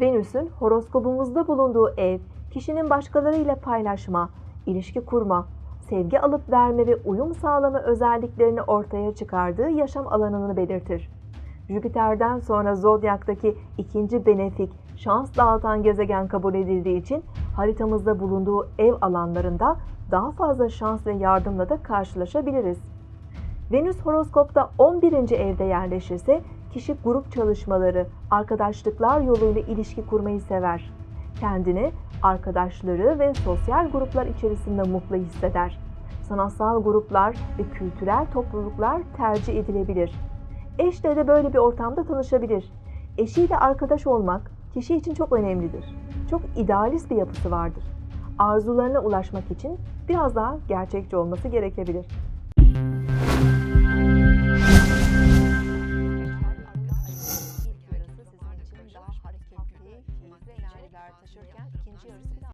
Venüs'ün horoskobumuzda bulunduğu ev, kişinin başkalarıyla paylaşma, ilişki kurma, sevgi alıp verme ve uyum sağlama özelliklerini ortaya çıkardığı yaşam alanını belirtir. Jüpiter'den sonra zodyaktaki ikinci benefik, şans dağıtan gezegen kabul edildiği için haritamızda bulunduğu ev alanlarında daha fazla şans ve yardımla da karşılaşabiliriz. Venüs horoskopta 11. evde yerleşirse kişi grup çalışmaları, arkadaşlıklar yoluyla ilişki kurmayı sever. Kendini arkadaşları ve sosyal gruplar içerisinde mutlu hisseder. Sanatsal gruplar ve kültürel topluluklar tercih edilebilir. Eşle de böyle bir ortamda tanışabilir. Eşiyle arkadaş olmak kişi için çok önemlidir. Çok idealist bir yapısı vardır. Arzularına ulaşmak için biraz daha gerçekçi olması gerekebilir. Keyifli enerjiler taşırken ikinci yarısı biraz